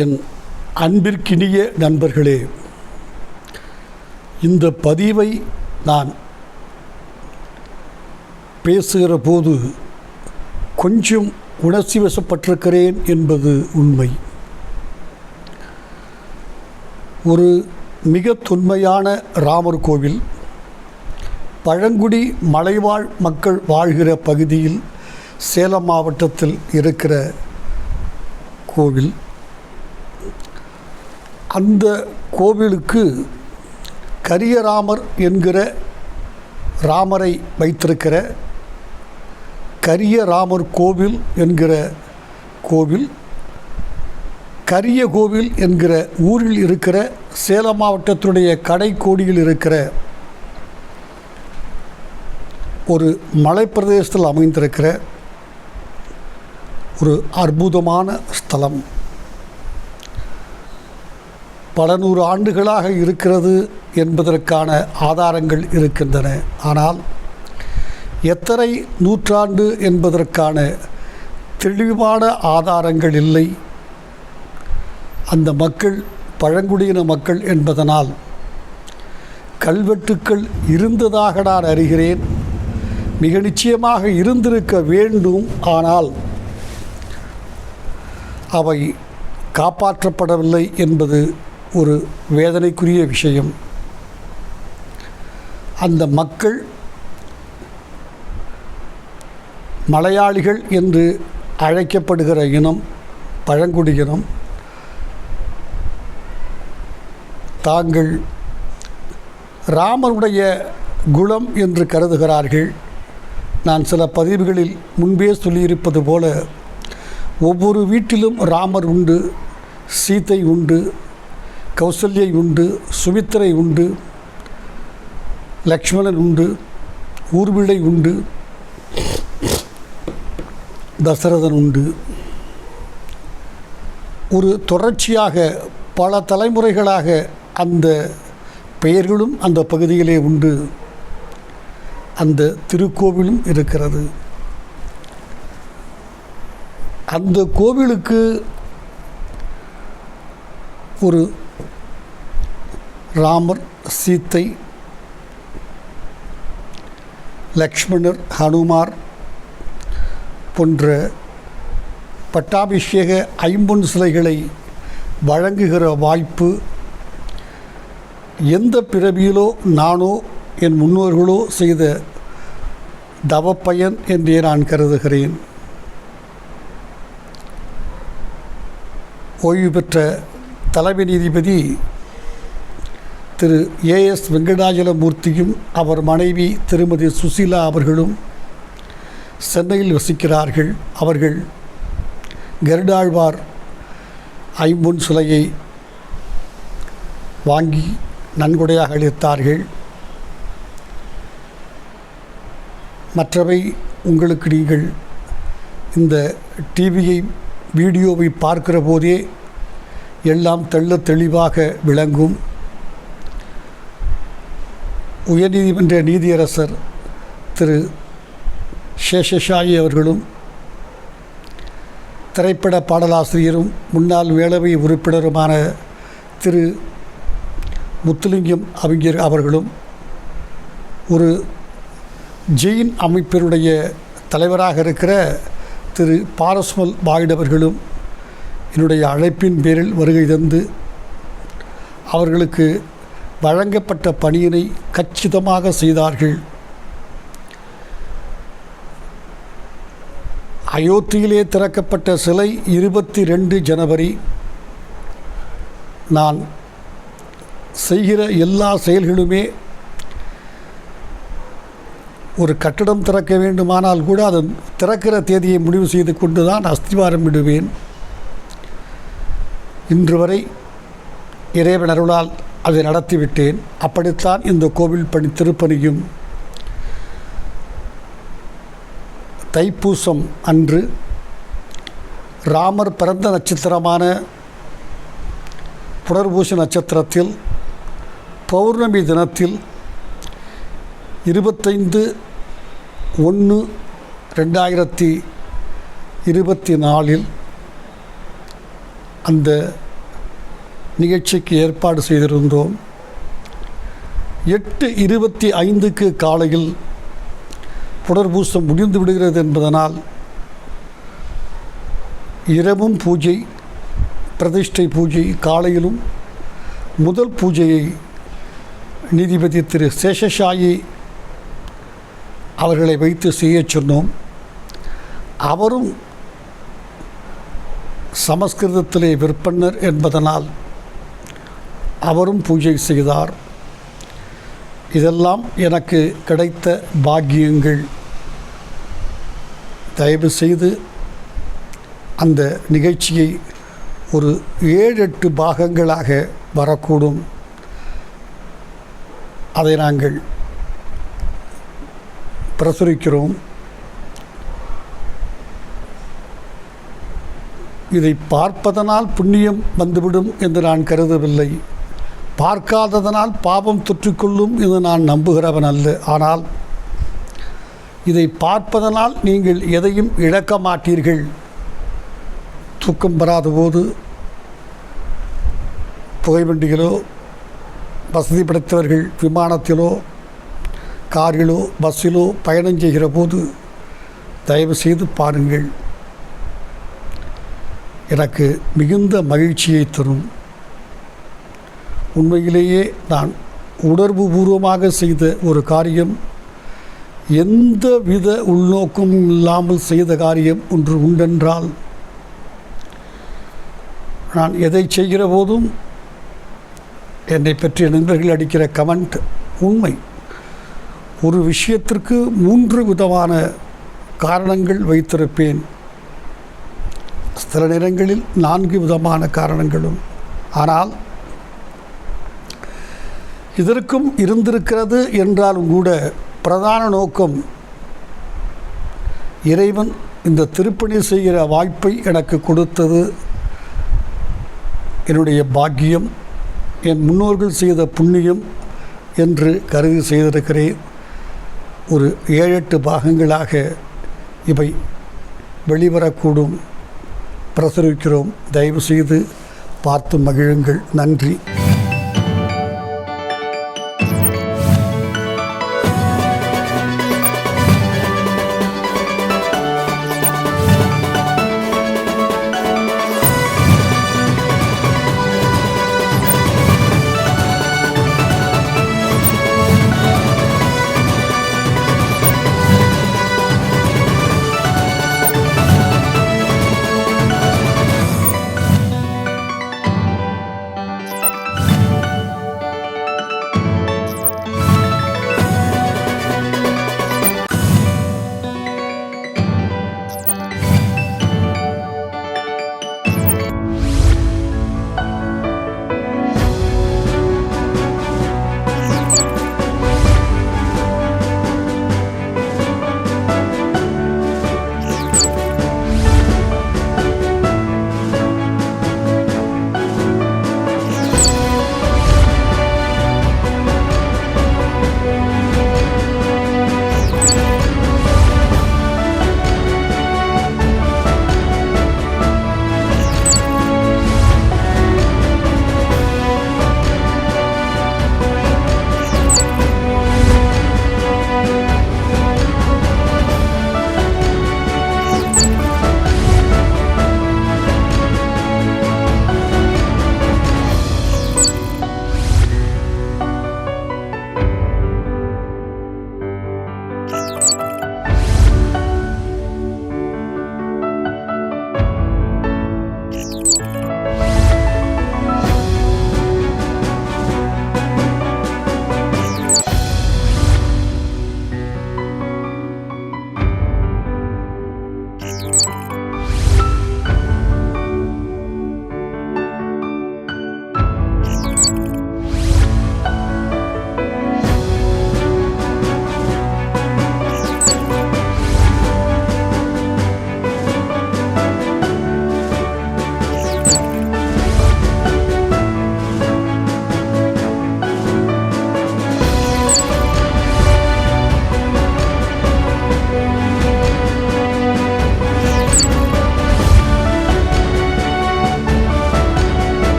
என் அன்பிற்கினிய நண்பர்களே இந்த பதிவை நான் பேசுகிற போது கொஞ்சம் உணர்ச்சி வசப்பட்டிருக்கிறேன் என்பது உண்மை. ஒரு மிக தொன்மையான ராமர் கோவில் பழங்குடி மலைவாழ் மக்கள் வாழ்கிற பகுதியில் சேலம் மாவட்டத்தில் இருக்கிற கோவில். அந்த கோவிலுக்கு கரியராமர் என்கிற ராமரை வைத்திருக்கிற கரியராமர் கோவில் என்கிற கோவில் கரிய கோவில் என்கிற ஊரில் இருக்கிற சேலம் மாவட்டத்தினுடைய கடைக்கோடியில் இருக்கிற ஒரு மலைப்பிரதேசத்தில் அமைந்திருக்கிற ஒரு அற்புதமான ஸ்தலம். பல நூறு ஆண்டுகளாக இருக்கிறது என்பதற்கான ஆதாரங்கள் இருக்கின்றன. ஆனால் எத்தனை நூற்றாண்டு என்பதற்கான தெளிவான ஆதாரங்கள் இல்லை. அந்த மக்கள் பழங்குடியின மக்கள் என்பதனால் கல்வெட்டுக்கள் இருந்ததாக நான் அறிகிறேன். மிக நிச்சயமாக இருந்திருக்க வேண்டும். ஆனால் அவை காப்பாற்றப்படவில்லை என்பது ஒரு வேதனைக்குரிய விஷயம். அந்த மக்கள் மலையாளிகள் என்று அழைக்கப்படுகிற இனம் பழங்குடியினம் தாங்கள் ராமருடைய குலம் என்று கருதுகிறார்கள். நான் சில பதிவுகளில் முன்பே சொல்லியிருப்பது போல ஒவ்வொரு வீட்டிலும் ராமர் உண்டு சீதை உண்டு கௌசல்யை உண்டு சுமித்திரை உண்டு லக்ஷ்மணன் உண்டு ஊர்விழை உண்டு தசரதன் உண்டு. ஒரு தொடர்ச்சியாக பல தலைமுறைகளாக அந்த பெயர்களும் அந்த பகுதியிலே உண்டு. அந்த திருக்கோவிலும் இருக்கிறது. அந்த கோவிலுக்கு ஒரு ராமர் சீத்தை லக்ஷ்மணர் ஹனுமார் போன்ற பட்டாபிஷேக ஐம்பொன் சிலைகளை வழங்குகிற வாய்ப்பு எந்த பிறவியிலோ நானோ என் முன்னோர்களோ செய்த தவப்பயன் என்றே நான் கருதுகிறேன். ஓய்வு பெற்ற தலைமை நீதிபதி திரு ஏஎஸ் வெங்கடாஜலமூர்த்தியும் அவர் மனைவி திருமதி சுசீலா அவர்களும் சென்னையில் வசிக்கிறார்கள். அவர்கள் கருடாழ்வார் ஐம்பொன் சிலையை வாங்கி நன்கொடையாக அளித்தார்கள். மற்றவை உங்களுக்கு நீங்கள் இந்த டிவியை வீடியோவை பார்க்கிற போதே எல்லாம் தெள்ள தெளிவாக விளங்கும். உயர்நீதிமன்ற நீதியரசர் திரு சேஷசாயி அவர்களும் திரைப்பட பாடலாசிரியரும் முன்னாள் வேளவை உறுப்பினருமான திரு முத்துலிங்கம் அவங்கர் அவர்களும் ஒரு ஜெயின் அமைப்பினுடைய தலைவராக இருக்கிற திரு பாரஸ்மல் பாய்ட் அவர்களும் என்னுடைய அழைப்பின் பேரில் வருகை தந்து அவர்களுக்கு வழங்கப்பட்ட பணியினை கச்சிதமாக செய்தார்கள். அயோத்தியிலே திறக்கப்பட்ட சிலை இருபத்தி ரெண்டு ஜனவரி. நான் செய்கிற எல்லா செயல்களுமே ஒரு கட்டடம் திறக்க வேண்டுமானால் கூட அது திறக்கிற தேதியை முடிவு செய்து கொண்டு தான் அஸ்திவாரம் விடுவேன் இன்று வரை இறைவன் அருளால் அதை நடத்திவிட்டேன். அப்படித்தான் இந்த கோவில் பணி திருப்பணியும். தைப்பூசம் அன்று ராமர் பிறந்த நட்சத்திரமான புனர்பூச நட்சத்திரத்தில் பௌர்ணமி தினத்தில் இருபத்தைந்து ஒன்று ரெண்டாயிரத்தி இருபத்தி நாலில் அந்த நிகழ்ச்சிக்கு ஏற்பாடு செய்திருந்தோம். எட்டு இருபத்தி ஐந்துக்கு காலையில் புனர்பூசம் முடிந்து விடுகிறது என்பதனால் இரவும் பூஜை பிரதிஷ்டை பூஜை காலையிலும் முதல் பூஜையை நீதிபதி திரு சேஷசாயி அவர்களை வைத்து செய்யச் சொன்னோம். அவரும் சமஸ்கிருதத்திலே விற்பனர் என்பதனால் அவரும் பூஜை செய்தார். இதெல்லாம் எனக்கு கிடைத்த பாக்கியங்கள். தயவு செய்து அந்த நிகழ்ச்சியை ஒரு ஏழு எட்டு பாகங்களாக வரக்கூடும். அதை நாங்கள் பிரசுரிக்கிறோம். இதை பார்ப்பதனால் புண்ணியம் வந்துவிடும் என்று நான் கருதவில்லை. பார்க்காததனால் பாவம் தொற்றிக்கொள்ளும் என்று நான் நம்புகிறவன் அல்ல. ஆனால் இதை பார்ப்பதனால் நீங்கள் எதையும் இழக்க மாட்டீர்கள். தூக்கம் வராத போது புகைவண்டிகளோ வசதி படைத்தவர்கள் விமானத்திலோ காரிலோ பஸ்ஸிலோ பயணம் செய்கிற போது தயவு செய்து பாருங்கள். எனக்கு மிகுந்த மகிழ்ச்சியை தரும். உண்மையிலேயே நான் உணர்வு பூர்வமாக செய்த ஒரு காரியம் எந்த வித உள்நோக்கமும் இல்லாமல் செய்த காரியம் ஒன்று உண்டென்றால் நான் எதை செய்கிற போதும் என்னை பற்றிய நண்பர்கள் அடிக்கிற கமெண்ட் உண்மை. ஒரு விஷயத்திற்கு மூன்று விதமான காரணங்கள் வைத்திருப்பேன். சில நேரங்களில் நான்கு விதமான காரணங்களும். ஆனால் இதற்கும் இருந்திருக்கிறது என்றாலும் கூட பிரதான நோக்கம் இறைவன் இந்த திருப்பணி செய்கிற வாய்ப்பை எனக்கு கொடுத்தது என்னுடைய பாக்கியம் என் முன்னோர்கள் செய்த புண்ணியம் என்று கருதி செய்திருக்கிறேன். ஒரு ஏழெட்டு பாகங்களாக இவை வெளிவரக்கூடும். பிரசுரிக்கிறோம். தயவு செய்து பார்த்து மகிழுங்கள். நன்றி.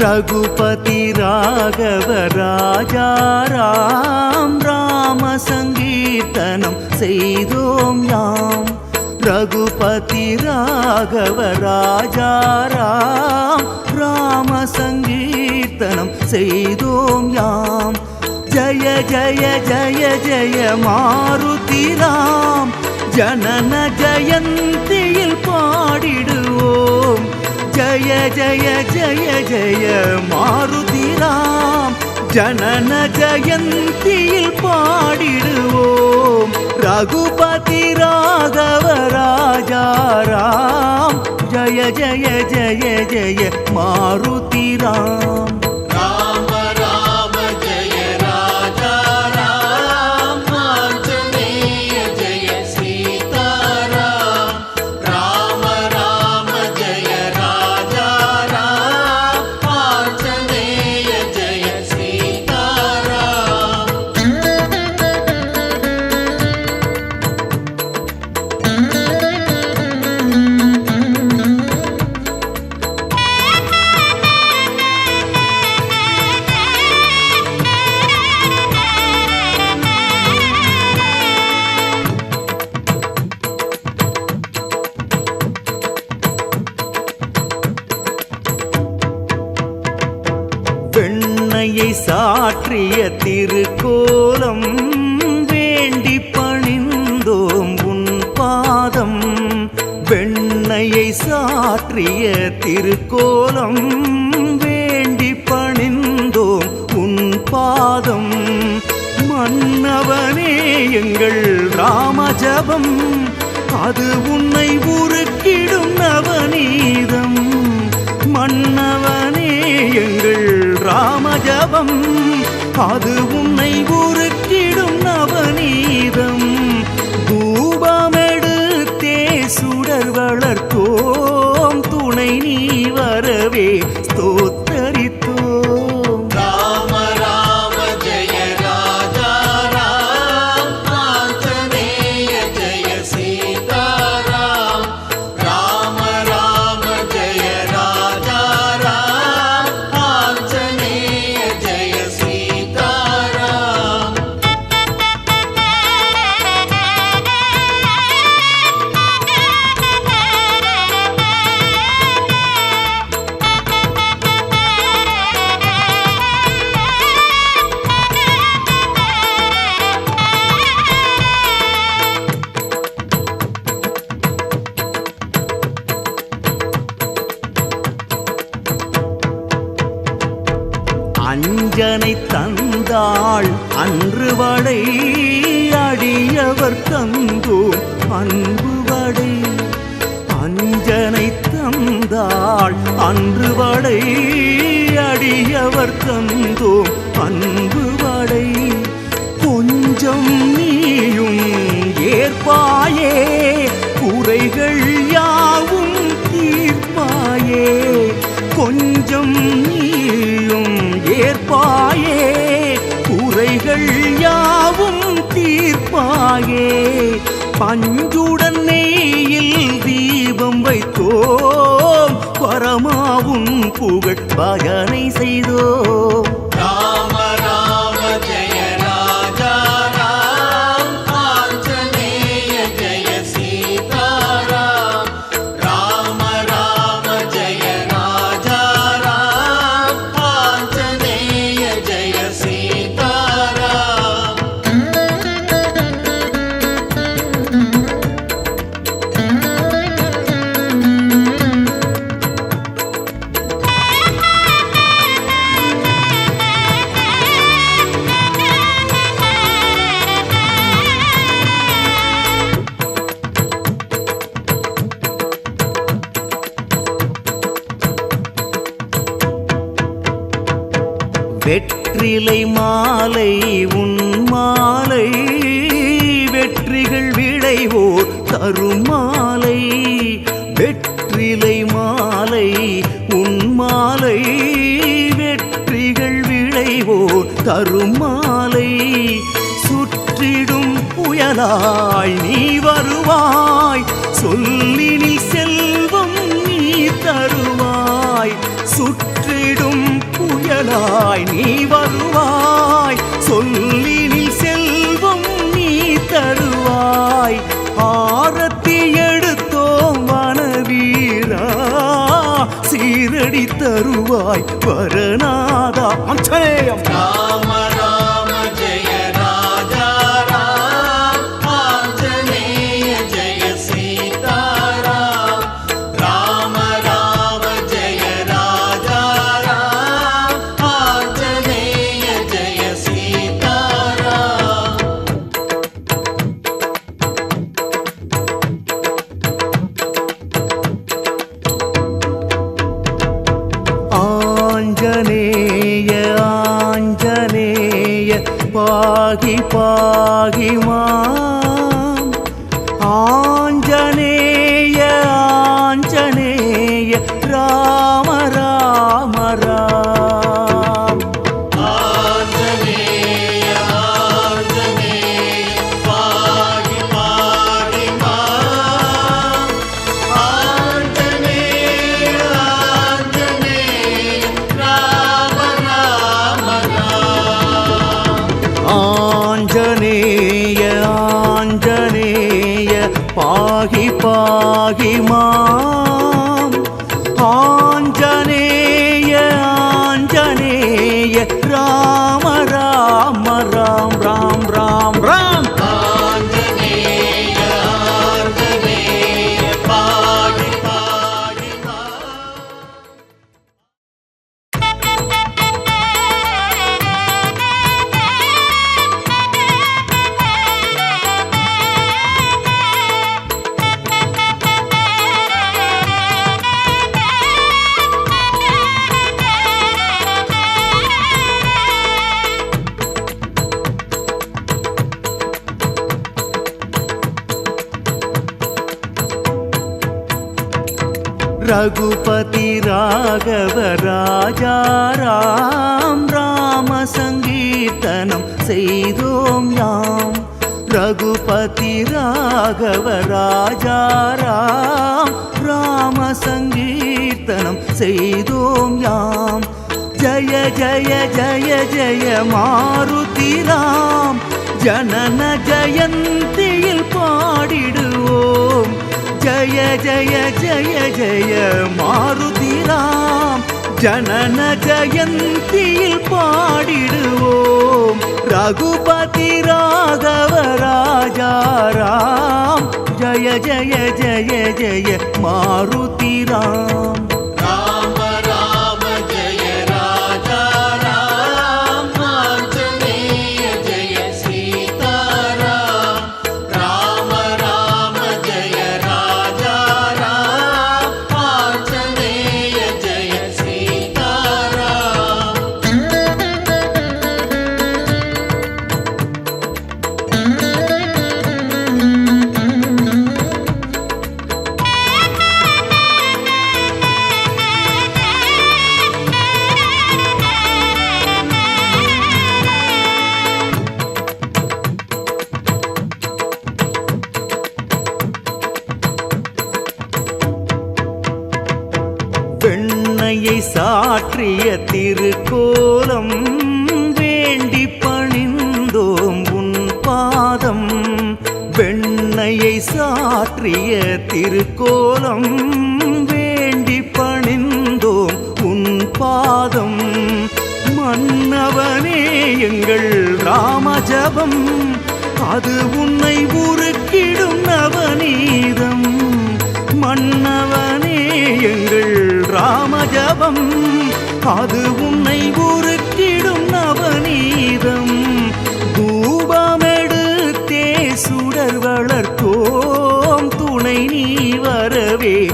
ரகுபதி ராகவ ராஜாராம் ராம சங்கீர்த்தனம் செய்தோம் யாம். ரகுபதி ராகவ ராஜாராம் ராம சங்கீர்த்தனம் செய்தோம் யாம். ஜய ஜய ஜய ஜய மாருதி ராம் ஜனன ஜயந்தியில் பாடிடுவோம். ஜய ஜய ஜய ஜய மாருதிராம். ஜனன ஜயந்தியில் பாடிடுவோம். ரகுபதி ராகவ ராஜாராம் ஜய ஜய ஜய ஜய மாருதி கருணையை சாற்றிய திருக்கோலம் வேண்டி பணிந்தோம் உன் பாதம். வெண்ணையை சாற்றிய திருக்கோலம் வேண்டி பணிந்தோம் உன் பாதம். மன்னவனே எங்கள் ராமஜபம் அது உன்னை உருக்கிடும் நவநீதம். மன்னவனே எங்கள் ராமஜபம். அது உன்னை உருக்கிடும் நவநீதம். தூபமெடுத்தே சுடர் வளர்த்தோம். துணை நீ வரவே வாடை அடியவர் தந்தோம் அன்பு வாடை. கொஞ்சம் நீயும் ஏற்பாயே குறைகள் யாவும் தீர்ப்பாயே. கொஞ்சம் நீயும் ஏற்பாயே குறைகள் யாவும் தீர்ப்பாயே. பஞ்சுடன் நெய்யில் தீபம் வைத்தோம் பரமாவும் புகழ் பஜனை செய்தோம் புயலாய் நீ வருவாய். சொல்லினில் செல்வம் நீ தருவாய். சுற்றிடும் புயலாய் நீ வருவாய். சொல்லினில் செல்வம் நீ தருவாய். ஆரத்தி எடுத்தோம் மனவீரா சீரடி தருவாய். வரநாதா. அச்சயம் ராமரா பாகி பாகி மா রমজানে கீர்த்தனம் செய்தோம் யாம். ரகுபதி ராகவ ராஜாராம் ராம சங்கீர்த்தனம் செய்தோம் யாம். ஜய ஜய ஜய ஜய மாருதி ராம். ஜனன ஜயந்தியில் பாடிடுவோம். ஜய ஜய ஜய ஜய மாருதி ராம். ஜனன ஜயந்தியில் பாடிடுவோம். ரகுபதி ராகவ ராஜாராம் ஜய ஜய ஜய ஜய மாருதி பாவம். அது உன்னை உருக்கிடும் நவநீதம். மன்னவனே எங்கள் ராமஜபம். அது உன்னை உருக்கிடும் நவநீதம். தூபமெடுத்தே சுடர் வளர்த்தோம். துணை நீ வரவே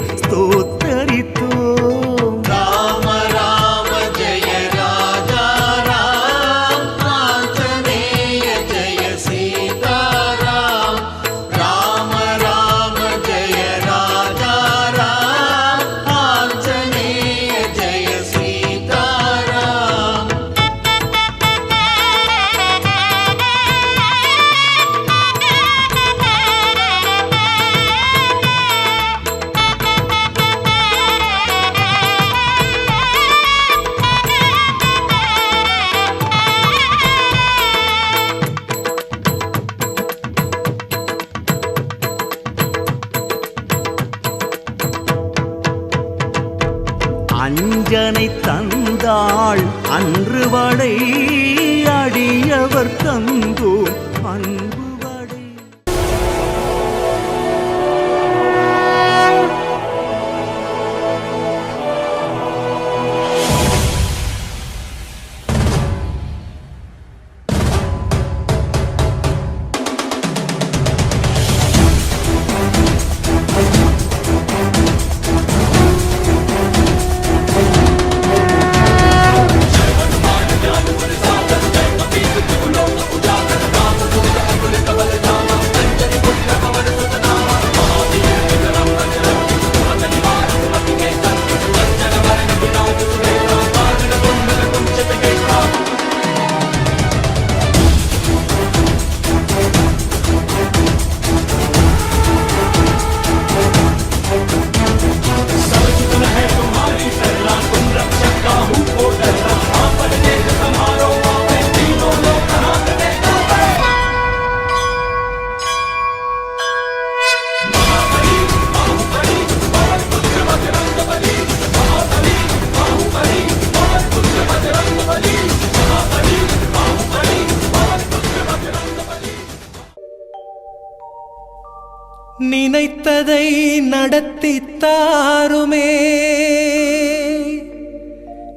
நினைத்ததை நடத்தி தாருமே.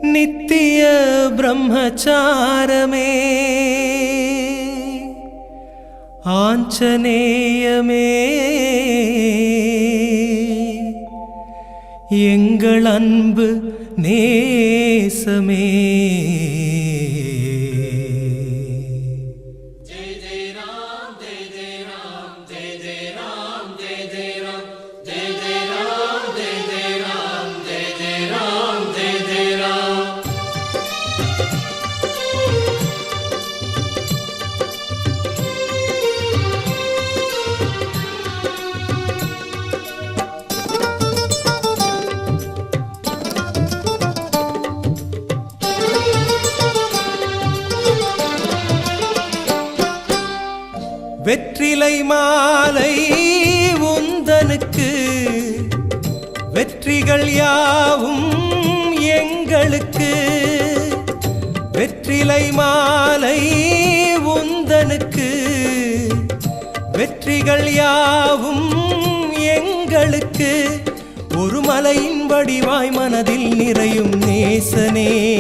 நித்திய பிரம்மச்சாரமே. ஆஞ்சநேயமே. எங்கள் அன்பு நேசமே. யாவும் எங்களுக்கு ஒரு மலையின் வடிவாய் மனதில் நிறையும் நேசனே.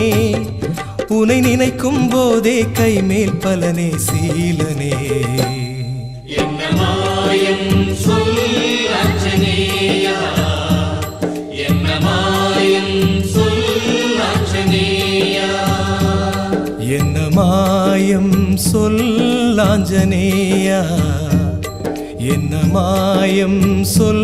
உனை நினைக்கும் போதே கைமேல் பலனே சீலனே. என்ன மாயம் சொல் என்ன மாயம் சொல் என்ன மாயம் என்ன மாயம் சொல்லாஞ்சனேயா